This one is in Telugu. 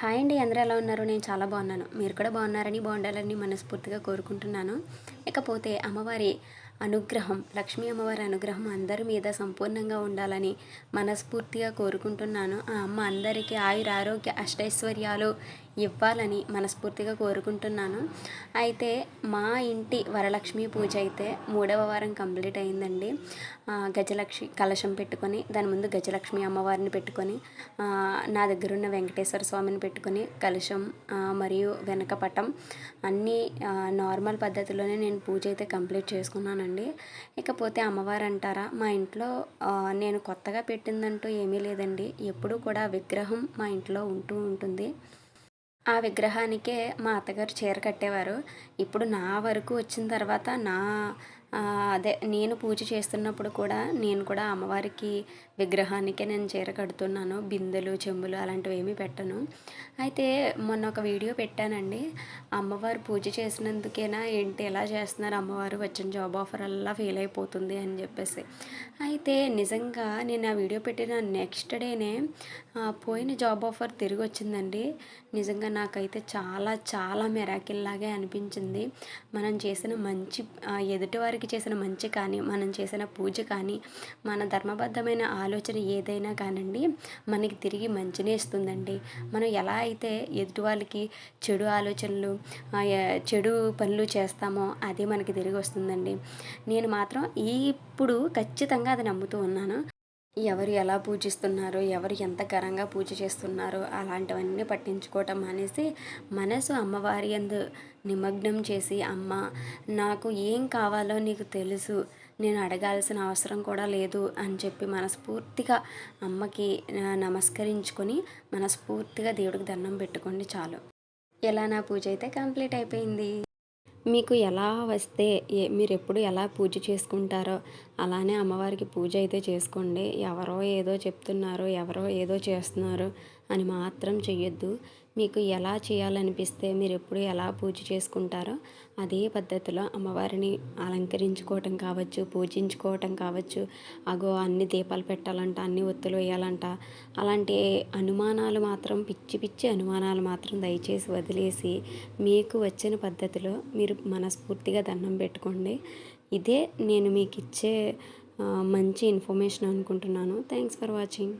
హాయ్ అండి అందరూ ఎలా ఉన్నారు? నేను చాలా బాగున్నాను. మీరు కూడా బాగున్నారని బాగుండాలని మనస్ఫూర్తిగా కోరుకుంటున్నాను. ఇకపోతే అమ్మవారి అనుగ్రహం లక్ష్మీ అమ్మవారి అనుగ్రహం అందరి మీద సంపూర్ణంగా ఉండాలని మనస్ఫూర్తిగా కోరుకుంటున్నాను. ఆ అమ్మ అందరికీ ఆయుర ఆరోగ్య అష్టైశ్వర్యాలు ఇవ్వాలని మనస్ఫూర్తిగా కోరుకుంటున్నాను. అయితే మా ఇంటి వరలక్ష్మి పూజ అయితే మూడవ వారం కంప్లీట్ అయిందండి. గజలక్ష్మి కలశం పెట్టుకొని దాని ముందు గజలక్ష్మి అమ్మవారిని పెట్టుకొని నా దగ్గర ఉన్న వెంకటేశ్వర స్వామిని పెట్టుకొని కలశం మరియు వెనక పటం అన్నీ నార్మల్ పద్ధతిలోనే నేను పూజ అయితే కంప్లీట్ చేసుకున్నానండి. ఇకపోతే అమ్మవారు అంటారా మా ఇంట్లో నేను కొత్తగా పెట్టిందంటూ ఏమీ లేదండి. ఎప్పుడూ కూడా విగ్రహం మా ఇంట్లో ఉంటూ ఉంటుంది. ఆ విగ్రహానికే మా అత్తగారు చీర కట్టేవారు. ఇప్పుడు నా వరకు వచ్చిన తర్వాత నా అదే నేను పూజ చేస్తున్నప్పుడు కూడా నేను కూడా అమ్మవారికి విగ్రహానికే నేను చీర కడుతున్నాను. బిందెలు చెంబులు అలాంటివి ఏమీ పెట్టను. అయితే మొన్న ఒక వీడియో పెట్టానండి. అమ్మవారు పూజ చేసినందుకేనా ఏంటి ఎలా చేస్తున్నారు అమ్మవారు? వచ్చిన జాబ్ ఆఫర్ అలా ఫెయిల్ అయిపోతుంది అని చెప్పేసి. అయితే నిజంగా నేను ఆ వీడియో పెట్టిన నెక్స్ట్ డేనే పోయిన జాబ్ ఆఫర్ తిరిగి వచ్చిందండి. నిజంగా నాకైతే చాలా చాలా మెరాకిల్ లాగే అనిపించింది. మనం చేసిన మంచి ఇతరులకి చేసిన మంచి కానీ మనం చేసిన పూజ కానీ మన ధర్మబద్ధమైన ఆలోచన ఏదైనా కానండి మనకి తిరిగి మంచినే ఇస్తుందండి. మనం ఎలా అయితే ఎదుటి వాళ్ళకి చెడు ఆలోచనలు చెడు పనులు చేస్తామో అదే మనకి తిరిగి వస్తుందండి. నేను మాత్రం ఇప్పుడు ఖచ్చితంగా అది నమ్ముతూ ఉన్నాను. ఎవరు ఎలా పూజిస్తున్నారు ఎవరు ఎంత ఘనంగా పూజ చేస్తున్నారు అలాంటివన్నీ పట్టించుకోవటం అనేసి మనసు అమ్మవారి అందు నిమగ్నం చేసి అమ్మ నాకు ఏం కావాలో నీకు తెలుసు నేను అడగాల్సిన అవసరం కూడా లేదు అని చెప్పి మనస్ఫూర్తిగా అమ్మకి నమస్కరించుకొని మనస్ఫూర్తిగా దేవుడికి దండం పెట్టుకోండి చాలు. ఎలా నా పూజ అయితే కంప్లీట్ అయిపోయింది. మీకు ఎలా వస్తే ఏ మీరు ఎప్పుడు ఎలా పూజ చేసుకుంటారో అలానే అమ్మవారికి పూజ అయితే చేసుకోండి. ఎవరో ఏదో చెప్తున్నారు ఎవరో ఏదో చేస్తున్నారు అని మాత్రం చెయ్యొద్దు. మీకు ఎలా చేయాలనిపిస్తే మీరు ఎప్పుడు ఎలా పూజ చేసుకుంటారో అదే పద్ధతిలో అమ్మవారిని అలంకరించుకోవటం కావచ్చు పూజించుకోవటం కావచ్చు. అగో అన్ని దీపాలు పెట్టాలంట అన్ని ఒత్తులు వేయాలంట. అలాంటి అనుమానాలు మాత్రం పిచ్చి పిచ్చి అనుమానాలు మాత్రం దయచేసి వదిలేసి మీకు వచ్చిన పద్ధతిలో మీరు మనస్ఫూర్తిగా దండం పెట్టుకోండి. ఇదే నేను మీకు ఇచ్చే మంచి ఇన్ఫర్మేషన్ అనుకుంటున్నాను. Thanks for watching.